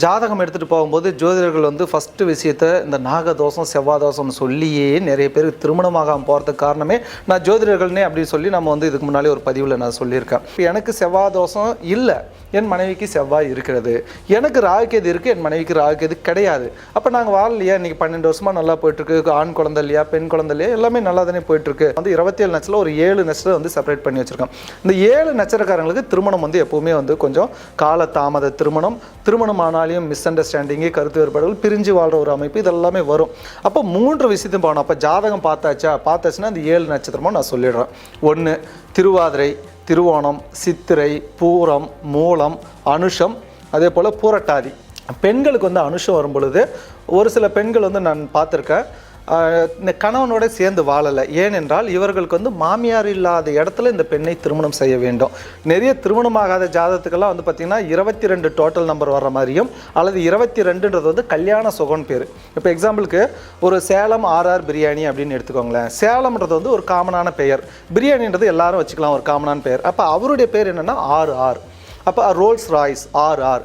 ஜாதகம் எடுத்துகிட்டு போகும்போது ஜோதிடர்கள் வந்து ஃபஸ்ட்டு விஷயத்த இந்த நாகதோஷம் செவ்வாதோஷம்னு சொல்லியே நிறைய பேர் திருமணமாகாமல் போகிறதுக்கு காரணமே நான் ஜோதிடர்கள்னே அப்படின்னு சொல்லி நம்ம வந்து இதுக்கு முன்னாலே ஒரு பதிவில் நான் சொல்லியிருக்கேன். இப்போ எனக்கு செவ்வாதோஷம் இல்லை என் மனைவிக்கு செவ்வாய் இருக்கிறது. எனக்கு ராகுக்கேது இருக்குது என் மனைவிக்கு ராகுக்கேது கிடையாது. அப்போ நாங்கள் வாழலையா? இன்றைக்கி பன்னெண்டு வருஷமாக நல்லா போயிட்டுருக்கு. ஆண் குழந்தை இல்லையா? பெண் குழந்தை இல்லையா? எல்லாமே நல்லா தானே போயிட்டுருக்கு. வந்து இருபத்தி ஏழு நட்சத்திரம் ஒரு ஏழு நட்சத்திரம் வந்து செப்பரேட் பண்ணி வச்சுருக்கோம். இந்த ஏழு நட்சத்திரக்காரங்களுக்கு திருமணம் வந்து எப்போவுமே வந்து கொஞ்சம் கால தாமத திருமணம் திருமணம் ஆனாலையும் மிஸ் அண்டர்ஸ்டாண்டிங்கு கருத்து வேறுபாடுகள் பிரிஞ்சு வாழ்கிற ஒரு அமைப்பு இதெல்லாமே வரும். அப்போ மூன்று விஷயத்தையும் போகணும் அப்போ ஜாதகம் பார்த்தாச்சா? பார்த்தாச்சுன்னா அந்த ஏழு நட்சத்திரமும் நான் சொல்லிடுறேன். ஒன்று திருவாதிரை திருவோணம் சித்திரை பூரம் மூலம் அனுஷம் அதே போல் பூரட்டாதி. பெண்களுக்கு வந்து அனுஷம் வரும் பொழுது ஒரு சில பெண்கள் வந்து நான் பார்த்துருக்கேன். இந்த கணவனோட சேர்ந்து வாழலை. ஏனென்றால் இவர்களுக்கு வந்து மாமியார் இல்லாத இடத்துல இந்த பெண்ணை திருமணம் செய்ய வேண்டும். நிறைய திருமணமாகாத ஜாதகத்துக்கெல்லாம் வந்து பார்த்திங்கன்னா இருபத்தி ரெண்டு டோட்டல் நம்பர் வர்ற மாதிரியும் அல்லது இருபத்தி ரெண்டுன்றது வந்து கல்யாண சுகம்னு பேர். இப்போ எக்ஸாம்பிளுக்கு ஒரு சேலம் ஆர்ஆர் பிரியாணி அப்படின்னு எடுத்துக்கோங்களேன். சேலம்ன்றது வந்து ஒரு காமனான பெயர். பிரியாணின்றது எல்லாரும் வச்சுக்கலாம் ஒரு காமனான பெயர். அப்போ அவருடைய பேர் என்னென்னா ஆர் ஆர். அப்போ ரோல்ஸ் ராய்ஸ் ஆர் ஆர்.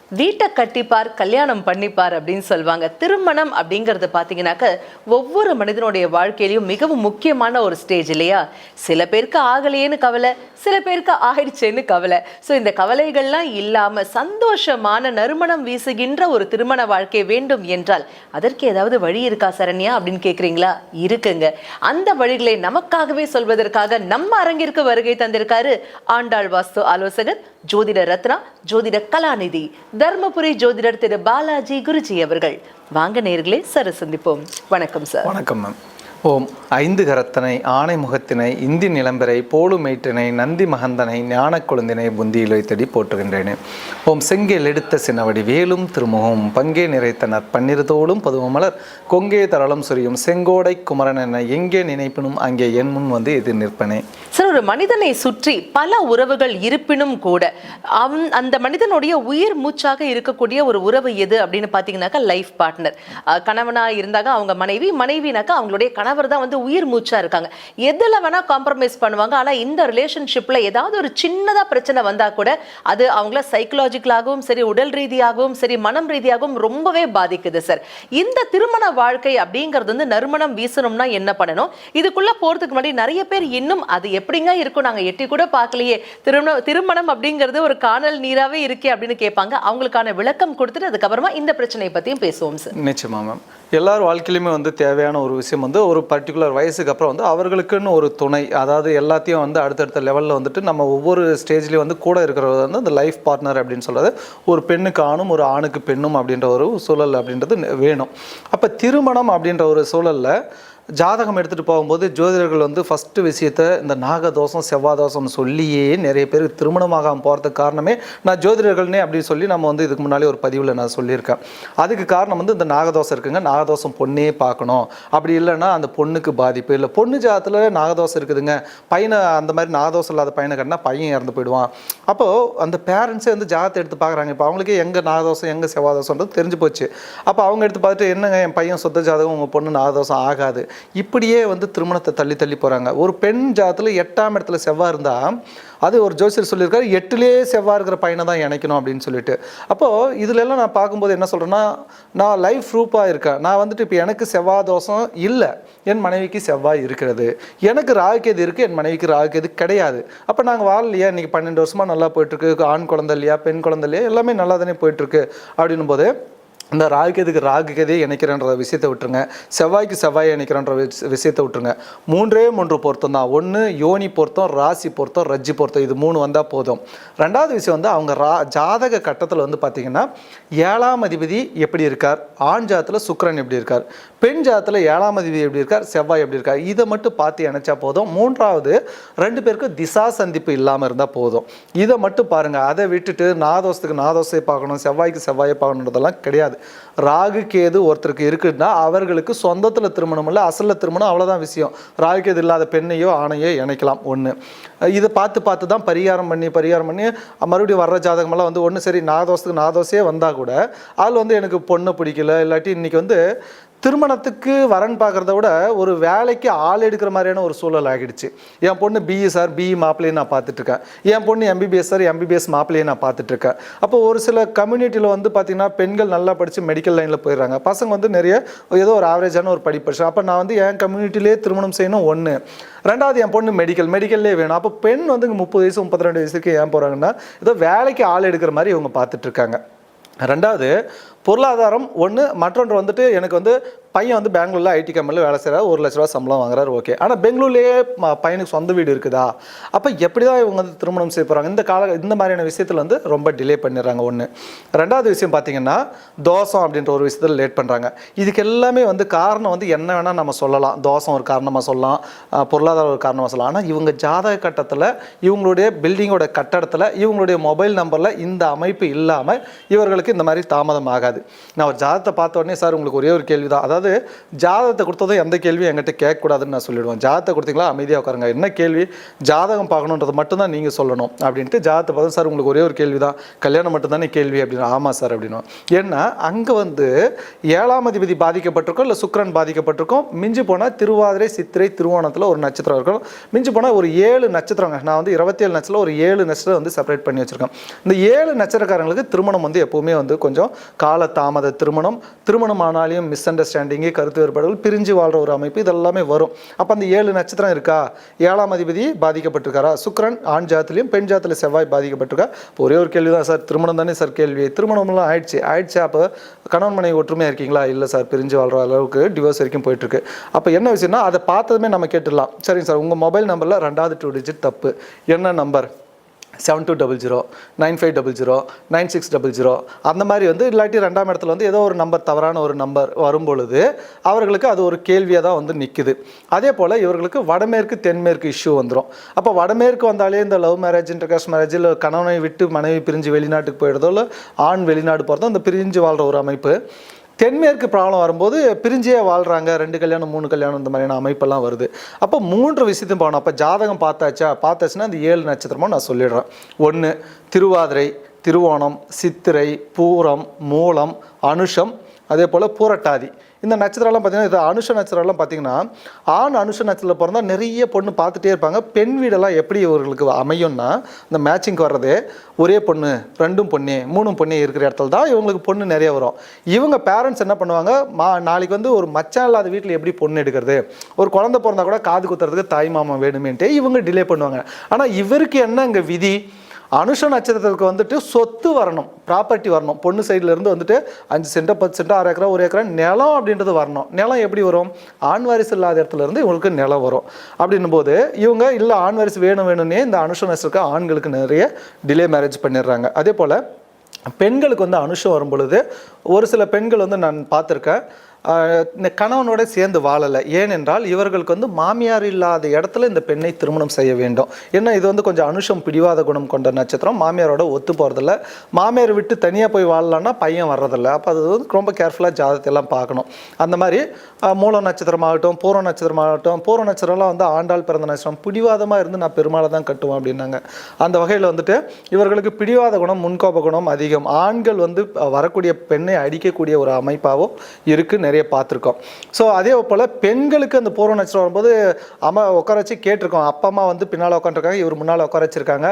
வீட்டை கட்டிப்பார் கல்யாணம் பண்ணிப்பார் அப்படின்னு சொல்லுவாங்க. திருமணம் அப்படிங்கிறது பார்த்தீங்கன்னாக்க ஒவ்வொரு மனிதனுடைய வாழ்க்கையிலையும் மிகவும் முக்கியமான ஒரு ஸ்டேஜ் இல்லையா? சில பேருக்கு ஆகலையேன்னு கவலை சில பேருக்கு ஆயிடுச்சேன்னு கவலை. ஸோ இந்த கவலைகள்லாம் இல்லாமல் சந்தோஷமான நறுமணம் வீசுகின்ற ஒரு திருமண வாழ்க்கை வேண்டும் என்றால் அதற்கு ஏதாவது வழி இருக்கா சரண்யா அப்படின்னு கேட்குறீங்களா இருக்குங்க. அந்த வழிகளை நமக்காகவே சொல்வதற்காக நம்ம அரங்கிற்கு வருகை தந்திருக்காரு ஆண்டாள் வாஸ்து ஆலோசகர் ஜோதிட ரத்னா ஜோதிட கலாநிதி. தர்மபுரி ஜோதிடர் திரு பாலாஜி குருஜி அவர்கள். வாங்க நேர்களே சர சந்திப்போம். வணக்கம் சார். வணக்கம் மேம் ஓம். ஐந்து கரத்தனை ஆணை முகத்தினை இந்தி நிலம்பரை போலுமேற்றினை நந்தி மகந்தனை ஞான குழந்தினை புந்தியில் வைத்தடி போற்றுகின்றேனே. ஓம். செங்கேல் எடுத்த சின்னவடி வேலும் திருமுகம் பங்கே நிறைத்தனர் பன்னிருதோளும் பதுவமலர் கொங்கே தரளம் சுரியும் செங்கோடை குமரன் என எங்கே நினைப்பினும் அங்கே என் முன் வந்து எதிர் நிற்பனே. சார் ஒரு மனிதனை சுற்றி பல உறவுகள் இருப்பினும் கூட அவன் அந்த மனிதனுடைய உயிர் மூச்சாக இருக்கக்கூடிய ஒரு உறவு எது அப்படின்னு பார்த்தீங்கன்னாக்கா லைஃப் பார்ட்னர். கணவனா இருந்தாக்க அவங்க மனைவி மனைவினாக்கா அவங்களுடைய கணவர் தான் வந்து உயிர் மூச்சா இருக்காங்க. எதில் வேணா காம்ப்ரமைஸ் பண்ணுவாங்க. ஆனால் இந்த ரிலேஷன்ஷிப்பில் ஏதாவது ஒரு சின்னதாக பிரச்சனை வந்தால் கூட அது அவங்கள சைக்கலாஜிக்கலாகவும் சரி உடல் ரீதியாகவும் சரி மனம் ரீதியாகவும் ரொம்பவே பாதிக்குது சார் இந்த திருமண வாழ்க்கை அப்படிங்கிறது வந்து நறுமணம் வீசணும்னா என்ன பண்ணணும்? இதுக்குள்ளே போகிறதுக்கு முன்னாடி நிறைய பேர் இன்னும் அது எப்படிங்க இருக்கும்? நாங்கள் எட்டி கூட பார்க்கலையே. திருமண திருமணம் அப்படிங்கிறது ஒரு காணல் நீராகவே இருக்கே அப்படின்னு கேட்பாங்க. அவங்களுக்கான விளக்கம் கொடுத்துட்டு அதுக்கப்புறமா இந்த பிரச்சனையை பற்றியும் பேசுவோம் சார் நிச்சயமா மேம் எல்லார் வாழ்க்கையிலுமே வந்து தேவையான ஒரு விஷயம் வந்து ஒரு பர்டிகுலர் வயசுக்கு அப்புறம் வந்து அவர்களுக்குன்னு ஒரு துணை அதாவது எல்லாத்தையும் வந்து அடுத்தடுத்த லெவலில் வந்துட்டு நம்ம ஒவ்வொரு ஸ்டேஜ்லேயும் வந்து கூட இருக்கிறது வந்து அந்த லைஃப் பார்ட்னர் அப்படின்னு சொல்கிறது ஒரு பெண்ணுக்கு ஆணும் ஒரு ஆணுக்கு பெண்ணும் அப்படின்ற ஒரு சூழல் அப்படின்றது வேணும். அப்போ திருமணம் அப்படின்ற ஒரு சூழலில் ஜாதகம் எடுத்துகிட்டு போகும்போது ஜோதிடர்கள் வந்து ஃபஸ்ட்டு விஷயத்த இந்த நாகதோஷம் செவ்வாதோஷம்னு சொல்லியே நிறைய பேர் திருமணமாகாமல் போகிறதுக்கு காரணமே நான் ஜோதிடர்கள்னே அப்படின்னு சொல்லி நம்ம வந்து இதுக்கு முன்னாலே ஒரு பதிவில் நான் சொல்லியிருக்கேன். அதுக்கு காரணம் வந்து இந்த நாகதோஷம் இருக்குங்க. நாகதோஷம் பொண்ணே பார்க்கணும். அப்படி இல்லைன்னா அந்த பொண்ணுக்கு பாதிப்பு. இல்லை பொண்ணு ஜாதத்தில் நாகதோஷம் இருக்குதுங்க. பையனை அந்த மாதிரி நாகதோஷம் இல்லாத பையனை கட்டினா பையன் இறந்து போயிடுவான். அப்போது அந்த பேரண்ட்ஸே வந்து ஜாதத்தை எடுத்து பார்க்குறாங்க. இப்போ அவங்களுக்கே எங்கே நாகதோஷம் எங்கே செவ்வாதோஷம்ன்றது தெரிஞ்சு போச்சு. அப்போ அவங்க எடுத்து பார்த்துட்டு என்னங்க என் பையன் சொத்த ஜாதகம் உங்கள் பொண்ணு நாகதோஷம் ஆகாது. இப்படியே வந்து திருமணத்தை தள்ளி தள்ளி போகிறாங்க ஒரு பெண் ஜாதத்தில் எட்டாம் இடத்துல செவ்வாய் இருந்தால் அது ஒரு ஜோசியர் சொல்லியிருக்காரு எட்டுலேயே செவ்வாய் இருக்கிற பையனை தான் இணைக்கணும் அப்படின்னு சொல்லிட்டு. அப்போது இதிலெல்லாம் நான் பார்க்கும்போது என்ன சொல்கிறேன்னா நான் லைஃப் ப்ரூஃபாக இருக்கேன். நான் வந்துட்டு இப்போ எனக்கு செவ்வாய் தோஷம் இல்லை. என் மனைவிக்கு செவ்வாய் இருக்கிறது. எனக்கு ராகுக்கேது இருக்குது என் மனைவிக்கு ராகுக்கேது கிடையாது. அப்போ நாங்கள் வாழலையா? இன்றைக்கி பன்னெண்டு வருஷமாக நல்லா போயிட்டுருக்கு ஆண் குழந்தை இல்லையா? பெண் குழந்தை இல்லையா? எல்லாமே நல்லா தானே போயிட்டுருக்கு அப்படின்னும் போது இந்த ராகுகேதுக்கு ராகுகேதே இணைக்கிறேன்ற விஷயத்தை விட்டுருங்க. செவ்வாய்க்கு செவ்வாய் இணைக்கிறன்ற விஷயத்தை விட்டுருங்க. மூன்றே மூன்று பொருத்தம் தான். ஒன்று யோனி பொருத்தம் ராசி பொருத்தம் ரஜ்ஜி பொருத்தம். இது மூணு வந்தால் போதும். ரெண்டாவது விஷயம் வந்து அவங்க ரா ஜாதக கட்டத்தில் வந்து பார்த்திங்கன்னா ஏழாம் அதிபதி எப்படி இருக்கார்? ஆண் ஜாதத்தில் சுக்கரன் எப்படி இருக்கார்? பெண் ஜாதத்தில் ஏழாம் அதிபதி எப்படி இருக்கார்? செவ்வாய் எப்படி இருக்கார்? இதை மட்டும் பார்த்து இணைச்சா போதும். மூன்றாவது ரெண்டு பேருக்கும் திசா சந்திப்பு இல்லாமல் இருந்தால் போதும். இதை மட்டும் பாருங்கள் அதை விட்டுட்டு நாதோஷத்துக்கு நாதோஷத்தை பார்க்கணும் செவ்வாய்க்கு செவ்வாயை பார்க்கணுன்றதெல்லாம் கிடையாது. ராகு கேது ஒருத்தருக்கு இருக்குன்னா அவர்களுக்கு சொந்தத்தில் திருமணம் இல்லை அசலில் திருமணம் அவ்வளோதான் விஷயம். ராகு கேது இல்லாத பெண்ணையோ ஆணையோ இணைக்கலாம். ஒன்று இதை பார்த்து பார்த்து தான் பரிகாரம் பண்ணி பரிகாரம் பண்ணி மறுபடியும் வர்ற ஜாதகமெல்லாம் வந்து ஒன்று சரி நாதோஷத்துக்கு நாதோஷே வந்தால் கூட அதில் வந்து எனக்கு பொண்ணு பிடிக்கல இல்லாட்டி இன்றைக்கி வந்து திருமணத்துக்கு வரன் பார்க்குறத விட ஒரு வேலைக்கு ஆள் எடுக்கிற மாதிரியான ஒரு சூழல் ஆகிடுச்சு. என் பொண்ணு பிஇ சார் பிஇ மாப்பிள்ளையும் நான் பார்த்துட்ருக்கேன். என் பொண்ணு எம்பிபிஎஸ் சார் எம்பிபிஎஸ் மாப்பிள்ளையும் நான் பார்த்துட்ருக்கேன். அப்போ ஒரு சில கம்யூனிட்டியில் வந்து பார்த்திங்கன்னா பெண்கள் நல்லா படித்து மெடிக்கல் லைனில் போயிடுறாங்க. பசங்க வந்து நிறைய ஏதோ ஒரு ஆவரேஜான ஒரு படிப்பு அப்போ நான் வந்து என் கம்யூனிட்டிலே திருமணம் செய்யணும் ஒன்று ரெண்டாவது என் பொண்ணு மெடிக்கல் மெடிக்கல்லே வேணும். அப்போ பெண் வந்து முப்பது வயசு முப்பத்தி ரெண்டு வயசுக்கு ஏன் போகிறாங்கன்னா ஏதோ வேலைக்கு ஆள் எடுக்கிற மாதிரி இவங்க பார்த்துட்டு இருக்காங்க. ரெண்டாவது பொருளாதாரம் ஒன்று மற்றொன்று வந்துட்டு எனக்கு வந்து பையன் வந்து பெங்களூரில் ஐடி கம்பெனியில் வேலை செய்கிறார் ஒரு லட்ச ரூபா சம்பளம் வாங்குறாரு. ஓகே. ஆனால் பெங்களூர்லேயே பையனுக்கு சொந்த வீடு இருக்குதா? அப்போ எப்படி தான் இவங்க வந்து திருமணம் செய்ய போகிறாங்க இந்த கால இந்த மாதிரியான விஷயத்தில் வந்து ரொம்ப டிலே பண்ணிடுறாங்க ஒன்று ரெண்டாவது விஷயம் பார்த்தீங்கன்னா தோசம் அப்படின்ற ஒரு விஷயத்தில் லேட் பண்ணுறாங்க இதுக்கு எல்லாமே வந்து காரணம் வந்து என்ன வேணால் நம்ம சொல்லலாம். தோசம் ஒரு காரணமாக சொல்லலாம். பொருளாதார ஒரு காரணமாக சொல்லலாம். ஆனால் இவங்க ஜாதக கட்டத்தில் இவங்களுடைய பில்டிங்கோட கட்டடத்தில் இவங்களுடைய மொபைல் நம்பரில் இந்த அமைப்பு இல்லாமல் இவர்களுக்கு இந்த மாதிரி தாமதம் ஆகாது. நான் ஒரு ஜாதகத்தை பார்த்த உடனே சார் உங்களுக்கு ஒரே ஒரு கேள்வி தான் அதாவது ஜாதகத்தை கொடுத்ததும் எந்த கேள்வியும் என்கிட்ட கேட்கக்கூடாதுன்னு நான் சொல்லிடுவேன். ஜாதகத்தை கொடுத்தீங்களா? அமைதியாக உட்காருங்க. என்ன கேள்வி? ஜாதகம் பார்க்கணுன்றது மட்டும்தான் நீங்கள் சொல்லணும் அப்படின்ட்டு ஜாதகத்தை பார்த்து சார் உங்களுக்கு ஒரே ஒரு கேள்வி தான் கல்யாணம் மட்டும்தானே கேள்வி? அப்படின்னு ஆமாம் சார் அப்படின்னு ஏன்னா அங்கே வந்து ஏழாம் அதிபதி பாதிக்கப்பட்டிருக்கோம் இல்லை சுக்கரன் பாதிக்கப்பட்டிருக்கோம். மிஞ்சி போனால் திருவாதிரை சித்திரை திருவோணத்தில் ஒரு நட்சத்திரம் இருக்கும். மிஞ்சி போனால் ஒரு ஏழு நட்சத்திரங்க. நான் வந்து இருபத்தி ஏழு நட்சத்திரம் ஒரு ஏழு நட்சத்திரம் வந்து செப்பரேட் பண்ணி வச்சுருக்கேன். இந்த ஏழு நட்சத்திரக்காரங்களுக்கு திருமணம் வந்து எப்போவுமே வந்து கொஞ்சம் கால தாமத திருமணம். திருமணம் ஆனாலையும் மிஸ் அண்டர்ஸ்டாண்டிங்கு கருத்து வேறுபாடுகள் பிரிஞ்சு வாழ்கிற ஒரு அமைப்பு இதெல்லாமே வரும். அப்போ அந்த ஏழு நட்சத்திரம் இருக்கா? ஏழாம் அதிபதி பாதிக்கப்பட்டிருக்காரா? சுக்கரன் ஆண் ஜாத்திலையும் பெண் ஜாத்தில் செவ்வாய் பாதிக்கப்பட்டிருக்கா? இப்போ ஒரே ஒரு கேள்வி தான் சார். திருமணம் தானே சார் கேள்வி. திருமணம்லாம் ஆயிடுச்சு. ஆயிடுச்சு அப்போ கணவன் மனைவி ஒற்றுமையாக இருக்கீங்களா? இல்லை சார். பிரிஞ்சு வாழ்கிற அளவுக்கு டிவோர்ஸ் வரைக்கும் போயிட்டுருக்கு. அப்போ என்ன விஷயம்னா அதை பார்த்ததுமே நம்ம கேட்டுடலாம். சரிங்க சார். உங்கள் மொபைல் நம்பரில் ரெண்டாவது டூ டிஜிட் தப்பு. என்ன number seven two double zero nine five double zero nine six double zero அந்த மாதிரி வந்து இல்லாட்டி ரெண்டாம் இடத்துல வந்து ஏதோ ஒரு நம்பர் தவறான ஒரு நம்பர் வரும்பொழுது அவர்களுக்கு அது ஒரு கேள்வியாக தான் வந்து நிற்குது அதே போல் இவர்களுக்கு வடமேற்கு தென்மேற்கு இஷ்யூ வந்துடும் அப்போ வடமேற்கு வந்தாலே இந்த லவ் மேரேஜ் இன்டர்காஸ்ட் மேரேஜ் இல்லை கணவனை விட்டு மனைவி பிரிஞ்சு வெளிநாட்டுக்கு போயிடுறதோ இல்லை ஆண் வெளிநாடு போகிறதோ அந்த பிரிஞ்சு வாழ்கிற ஒரு அமைப்பு. தென்மேற்கு ப்ராப்ளம் வரும்போது பிரிஞ்சே வாழ்கிறாங்க ரெண்டு கல்யாணம் மூணு கல்யாணம் இந்த மாதிரியான அமைப்பெல்லாம் வருது. அப்போ மூன்று விஷயத்தையும் பார்க்கணும் அப்போ ஜாதகம் பார்த்தாச்சா? பார்த்தாச்சுன்னா அந்த ஏழு நட்சத்திரமாக நான் சொல்லிடுறேன். ஒன்று திருவாதிரை திருவோணம் சித்திரை பூரம் மூலம் அனுஷம் அதே போல் பூரட்டாதி. இந்த நட்சத்திரம்லாம் பார்த்தீங்கன்னா இது அனுஷ நட்சத்திரம்லாம் பார்த்தீங்கன்னா ஆண் அனுஷ நட்சத்திரம் பிறந்தா நிறைய பொண்ணு பார்த்துட்டே இருப்பாங்க. பெண் வீடெல்லாம் எப்படி இவர்களுக்கு அமையும்னா இந்த மேட்சிங்க்கு வர்றதே ஒரே பொண்ணு ரெண்டும் பொண்ணு மூணும் பொண்ணு இருக்கிற இடத்துல தான் இவங்களுக்கு பொண்ணு நிறைய வரும். இவங்க பேரண்ட்ஸ் என்ன பண்ணுவாங்க? மா நாளைக்கு வந்து ஒரு மச்சான் இல்லாத வீட்டில் எப்படி பொண்ணு எடுக்கிறது? ஒரு குழந்தை பிறந்தா கூட காது குத்துறதுக்கு தாய் மாமா வேணுமேன்ட்டு இவங்க டிலே பண்ணுவாங்க. ஆனால் இவருக்கு என்ன இங்கே விதி? அனுஷ நட்சத்திரத்துக்கு வந்துட்டு சொத்து வரணும் ப்ராப்பர்ட்டி வரணும். பொண்ணு சைட்லேருந்து வந்துட்டு அஞ்சு சென்டோ பத்து சென்டோ ஆறு ஏக்கரா ஒரு ஏக்கரா நிலம் அப்படின்றது வரணும். நிலம் எப்படி வரும்? ஆண் வாரிசு இல்லாத இடத்துல இருந்து இவங்களுக்கு நிலம் வரும். அப்படின்னும் போது இவங்க இல்லை ஆண் வாரிசு வேணும் வேணும்னே இந்த அனுஷ நட்சத்திரக்கு ஆண்களுக்கு நிறைய டிலே மேரேஜ் பண்ணிடுறாங்க. அதே போல் பெண்களுக்கு வந்து அனுஷம் வரும் பொழுது ஒரு சில பெண்கள் வந்து நான் பார்த்துருக்கேன். இந்த கணவனோட சேர்ந்து வாழலை. ஏனென்றால் இவர்களுக்கு வந்து மாமியார் இல்லாத இடத்துல இந்த பெண்ணை திருமணம் செய்ய வேண்டும். ஏன்னா இது வந்து கொஞ்சம் அனுஷம் பிடிவாத குணம் கொண்ட நட்சத்திரம். மாமியாரோட ஒத்து போகிறதில்ல மாமியார் விட்டு தனியாக போய் வாழலான்னா பையன் வர்றதில்ல. அப்போ அது வந்து ரொம்ப கேர்ஃபுல்லாக ஜாதகத்தை எல்லாம் பார்க்கணும். அந்த மாதிரி மூல நட்சத்திரமாகட்டும் பூர்வ நட்சத்திரமாகட்டும் பூர்வ நட்சத்திரம்லாம் வந்து ஆண்டாள் பிறந்த நட்சத்திரம். பிடிவாதமாக இருந்து நான் பெருமாளை தான் கட்டுவேன் அப்படின்னாங்க. அந்த வகையில் வந்துட்டு இவர்களுக்கு பிடிவாத குணம் முன்கோப குணம் அதிகம். ஆண்கள் வந்து வரக்கூடிய பெண்ணை அடிக்கக்கூடிய ஒரு அமைப்பாகவும் இருக்குது நிறைய பார்த்துருக்கோம். ஸோ அதே போல் பெண்களுக்கு அந்த பூர்வ நட்சத்திரம் வரும்போது அம்மா உட்கார வச்சு கேட்டிருக்கோம். அப்பா அம்மா வந்து பின்னால் உட்காந்துருக்காங்க இவர் முன்னால் உட்கார வச்சிருக்காங்க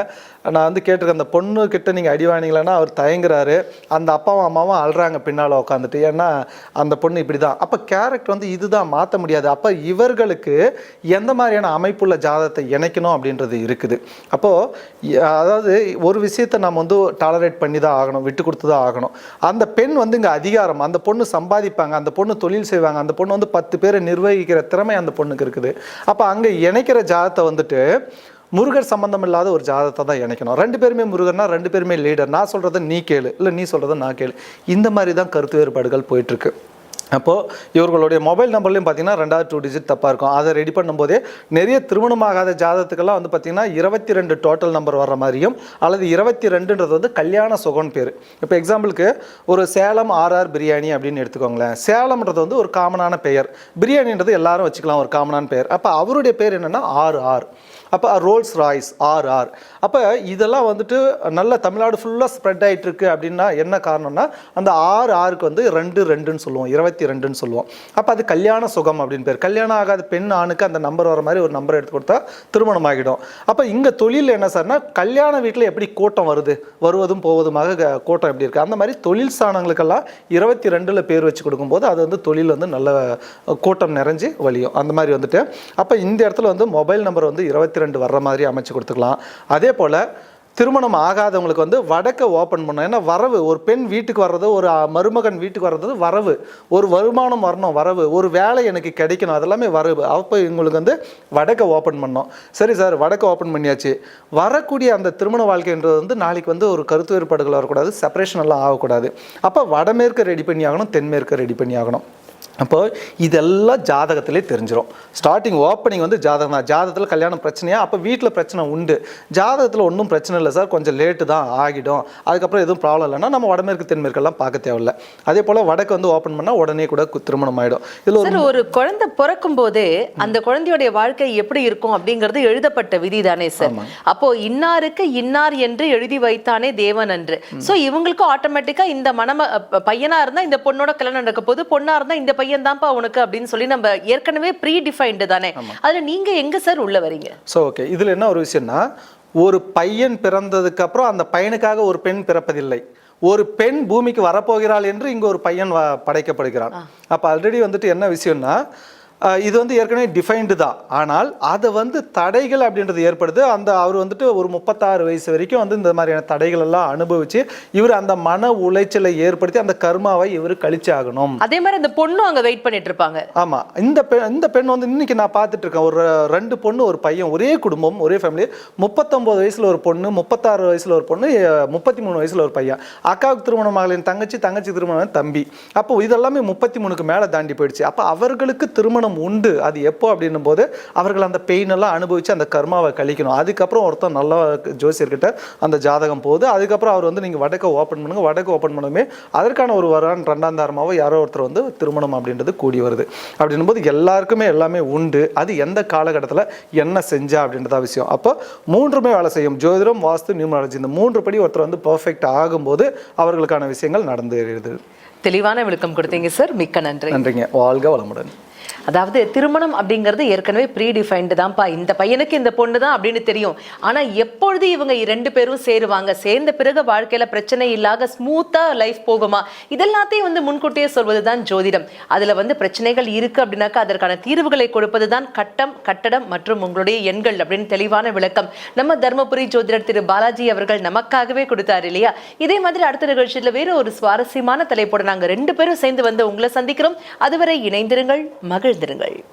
நான் வந்து கேட்டிருக்கேன் அந்த பொண்ணு கிட்ட நீங்கள் அடி வாங்கினீங்களன்னா அவர் தயங்குறாரு. அந்த அப்பாவும் அம்மாவும் அழுறாங்க பின்னால் உட்காந்துட்டு ஏன்னா அந்த பொண்ணு இப்படி தான் அப்போ கேரக்டர் வந்து இதுதான் மாற்ற முடியாது. அப்போ இவர்களுக்கு எந்த மாதிரியான அமைப்புள்ள ஜாதகத்தை இணைக்கணும் அப்படின்றது இருக்குது. அப்போது அதாவது ஒரு விஷயத்தை நம்ம வந்து டாலரேட் பண்ணி தான் ஆகணும் விட்டு கொடுத்து தான் ஆகணும். அந்த பெண் வந்து இங்கே அதிகாரம் அந்த பொண்ணு சம்பாதிப்பாங்க அந்த பொண்ணு தொழில் செய்வாங்க. அந்த பொண்ணு வந்து பத்து பேரை நிர்வகிக்கிற திறமை அந்த பொண்ணுக்கு இருக்குது. அப்போ அங்கே இணைக்கிற ஜாதத்தை வந்துட்டு முருகர் சம்பந்தம் இல்லாத ஒரு ஜாதத்தை தான் இணைக்கணும். ரெண்டு பேருமே முருகர்னா ரெண்டு பேருமே லீடர் நான் சொல்கிறத நீ கேளு. இல்லை நீ சொல்கிறத நான் கேளு. இந்த மாதிரி தான் கருத்து வேறுபாடுகள் போயிட்டுருக்கு அப்போது இவர்களுடைய மொபைல் நம்பர்லையும் பார்த்தீங்கன்னா ரெண்டாவது டூ டிஜிட் தப்பாக இருக்கும். அதை ரெடி பண்ணும்போதே நிறைய திருமணமாகாத ஜாதகத்துக்கெல்லாம் வந்து பார்த்தீங்கன்னா இருபத்தி ரெண்டு டோட்டல் நம்பர் வர்ற மாதிரியும் அல்லது இருபத்தி ரெண்டுன்றது வந்து கல்யாண சுகம்னு பேர். இப்போ எக்ஸாம்பிளுக்கு ஒரு சேலம் ஆர்ஆர் பிரியாணி அப்படின்னு எடுத்துக்கோங்களேன். சேலம்ன்றது வந்து ஒரு காமனான பெயர். பிரியாணின்றது எல்லாரும் வச்சுக்கலாம் ஒரு காமனான பெயர். அப்போ அவருடைய பேர் என்னென்னா ஆறு ஆர். அப்போ ரோல்ஸ் ராய்ஸ் ஆர் ஆர் அப்போ இதெல்லாம் வந்துட்டு நல்ல தமிழ்நாடு ஃபுல்லாக ஸ்ப்ரெட் ஆகிட்டுருக்கு அப்படின்னா என்ன காரணம்னா அந்த ஆறு ஆறுக்கு வந்து ரெண்டு ரெண்டுன்னு சொல்லுவோம் இருபத்தி ரெண்டுன்னு சொல்லுவோம். அப்போ அது கல்யாண சுகம் அப்படின்னு பேர். கல்யாணம் ஆகாத பெண் ஆணுக்கு அந்த நம்பர் வர மாதிரி ஒரு நம்பர் எடுத்து கொடுத்தா திருமணம் ஆகிடும். அப்போ இங்கே தொழில் என்ன சார்னா கல்யாண வீட்டில் எப்படி கூட்டம் வருது? வருவதும் போவதுமாக க- கூட்டம் எப்படி இருக்குது அந்த மாதிரி தொழில் ஸ்தானங்களுக்கெல்லாம் இருபத்தி ரெண்டில் பேர் வச்சு கொடுக்கும்போது அது வந்து தொழில் வந்து நல்ல கூட்டம் நிறைஞ்சு வழியும். அந்த மாதிரி வந்துட்டு அப்போ இந்த இடத்துல வந்து மொபைல் நம்பர் வந்து இருபத்தி ரெண்டு வர்ற மாதிரி அமைச்சு கொடுத்துக்கலாம். அதே போல் திருமணம் ஆகாதவங்களுக்கு வந்து வடக்க ஓப்பன் பண்ணோம் ஏன்னா வரவு ஒரு பெண் வீட்டுக்கு வர்றது ஒரு மருமகன் வீட்டுக்கு வர்றது வரவு. ஒரு வருமானம் வரணும் வரவு. ஒரு வேலை எனக்கு கிடைக்கணும் அதெல்லாமே வரவு. அப்போ இவங்களுக்கு வந்து வடக்க ஓப்பன் பண்ணோம் சரி சார் வடக்க ஓப்பன் பண்ணியாச்சு. வரக்கூடிய அந்த திருமண வாழ்க்கைன்றது வந்து நாளைக்கு வந்து ஒரு கருத்து வேறுபாடுகள் வரக்கூடாது செப்பரேஷன் எல்லாம் ஆகக்கூடாது. அப்போ வடமேற்கு ரெடி பண்ணி ஆகணும் தென்மேற்கு ரெடி பண்ணி ஆகணும் அப்போ இதெல்லாம் ஜாதகத்திலே தெரிஞ்சிடும் ஸ்டார்டிங் ஓப்பனிங் வந்து ஜாதகம் தான். ஜாதகத்தில் கல்யாணம் பிரச்சனையா? அப்போ வீட்டில் பிரச்சனை உண்டு. ஜாதகத்தில் ஒன்றும் பிரச்சனை இல்லை சார். கொஞ்சம் லேட்டு தான் ஆகிடும். அதுக்கப்புறம் எதுவும் ப்ராப்ளம் இல்லைன்னா நம்ம வடமேற்கு தென்மேற்கெல்லாம் பார்க்க தேவையில்ல. அதே போல் வடக்கு வந்து ஓப்பன் பண்ணால் உடனே கூட திருமணம் ஆகிடும் இதில் ஒரு குழந்தை பிறக்கும் போதே அந்த குழந்தையுடைய வாழ்க்கை எப்படி இருக்கும் அப்படிங்கிறது எழுதப்பட்ட விதி தானே சார் அப்போ இன்னாருக்கு இன்னார் என்று எழுதி வைத்தானே தேவன் என்று சோ இவங்களுக்கு ஆட்டோமேட்டிக்கா இந்த மணம அ, பையனா இருந்தா இந்த பொண்ணோட கல்யாணம் நடக்க போது பொண்ணா இருந்தா இந்த பையன் தான்ப்பா உனக்கு அப்படின்னு சொல்லி நம்ம ஏற்கனவே ப்ரீ டிஃபைன்டு தானே அதுல நீங்க எங்க சார் உள்ள வரீங்க? ஸோ ஓகே இதில் என்ன ஒரு விஷயம்னா ஒரு பையன் பிறந்ததுக்கு அப்புறம் அந்த பையனுக்காக ஒரு பெண் பிறப்பதில்லை. ஒரு பெண் பூமிக்கு வரப்போகிறாள் என்று இங்கே ஒரு பையன் படைக்கப்படுகிறான். அப்போ ஆல்ரெடி வந்துட்டு என்ன விஷயம்னா இது வந்து ஏற்கனவே டிஃபைன்டு தான். ஆனால் அதை வந்து தடைகள் அப்படின்றது ஏற்படுது. அந்த அவர் வந்துட்டு ஒரு முப்பத்தாறு வயசு வரைக்கும் வந்து இந்த மாதிரியான தடைகள் எல்லாம் அனுபவிச்சு இவர் அந்த மன உளைச்சலை ஏற்படுத்தி அந்த கர்மாவை இவர் கழிச்சு ஆகணும் அதே மாதிரி அந்த பொண்ணும் அங்க வெயிட் பண்ணிட்டு இருப்பாங்க. ஆமா. இந்த பெண் இந்த பெண் வந்து இன்னைக்கு நான் பார்த்துட்டு இருக்கேன். ஒரு ரெண்டு பொண்ணு ஒரு பையன் ஒரே குடும்பம் ஒரே ஃபேமிலி முப்பத்தொன்பது வயசுல ஒரு பொண்ணு முப்பத்தாறு வயசுல ஒரு பொண்ணு முப்பத்தி மூணு வயசுல ஒரு பையன். அக்காவுக்கு திருமணம் ஆகலைன்னு தங்கச்சி தங்கச்சி திருமணம் தம்பி. அப்போ இதெல்லாமே முப்பத்தி மூணுக்கு மேல தாண்டி போயிடுச்சு. அப்போ அவர்களுக்கு திருமணம் உண்டு. அது எப்போ அப்படின்னும் போது அவர்கள் அந்த பெயின் எல்லாம் அனுபவிச்சு அந்த கர்மாவை கழிக்கணும். அதுக்கப்புறம் ஒருத்தன் நல்ல ஜோசியர்கிட்ட அந்த ஜாதகம் போகுது. அதுக்கப்புறம் அவர் வந்து நீங்க வடக்க ஓப்பன் பண்ணுங்க. வடக்கு ஓப்பன் பண்ணுமே அதற்கான ஒரு வரான் ரெண்டாம் தாரமாவோ யாரோ ஒருத்தர் வந்து திருமணம் அப்படின்றது கூடி வருது. அப்படின்னும் போது எல்லாருக்குமே எல்லாமே உண்டு. அது எந்த காலகட்டத்தில் என்ன செஞ்சா அப்படின்றதா விஷயம். அப்போ மூன்றுமே வேலை செய்யும். ஜோதிடம் வாஸ்து நியூமராலஜி. இந்த மூன்று படி ஒருத்தர் வந்து பர்ஃபெக்ட் ஆகும்போது அவர்களுக்கான விஷயங்கள் நடந்து தெளிவான விளக்கம் கொடுத்தீங்க சார் மிக்க நன்றி. நன்றிங்க. வாழ்க வளமுடன். அதாவது திருமணம் அப்படிங்கிறது ஏற்கனவே ப்ரீ டிஃபைன்டு தான்ப்பா. இந்த பையனுக்கு இந்த பொண்ணு தான் அப்படின்னு தெரியும். ஆனா எப்பொழுது இவங்க ரெண்டு பேரும் சேருவாங்க? சேர்ந்த பிறகு வாழ்க்கையில பிரச்சனை இல்லாத ஸ்மூத்தா லைஃப் போகுமா? இதெல்லாத்தையும் வந்து முன்கூட்டியே சொல்வது தான் ஜோதிடம். அதில் வந்து பிரச்சனைகள் இருக்கு அப்படின்னாக்கா அதற்கான தீர்வுகளை கொடுப்பது தான் கட்டம் கட்டடம் மற்றும் உங்களுடைய எண்கள் அப்படின்னு தெளிவான விளக்கம். நம்ம தர்மபுரி ஜோதிடர் திரு பாலாஜி அவர்கள் நமக்காகவே கொடுத்தாரு இல்லையா? இதே மாதிரி அடுத்த நிகழ்ச்சியில வேற ஒரு சுவாரஸ்யமான தலைப்போட நாங்க ரெண்டு பேரும் சேர்ந்து வந்து உங்களை சந்திக்கிறோம். அதுவரை இணைந்திருங்கள். மகிழ்ந்திருங்கள்.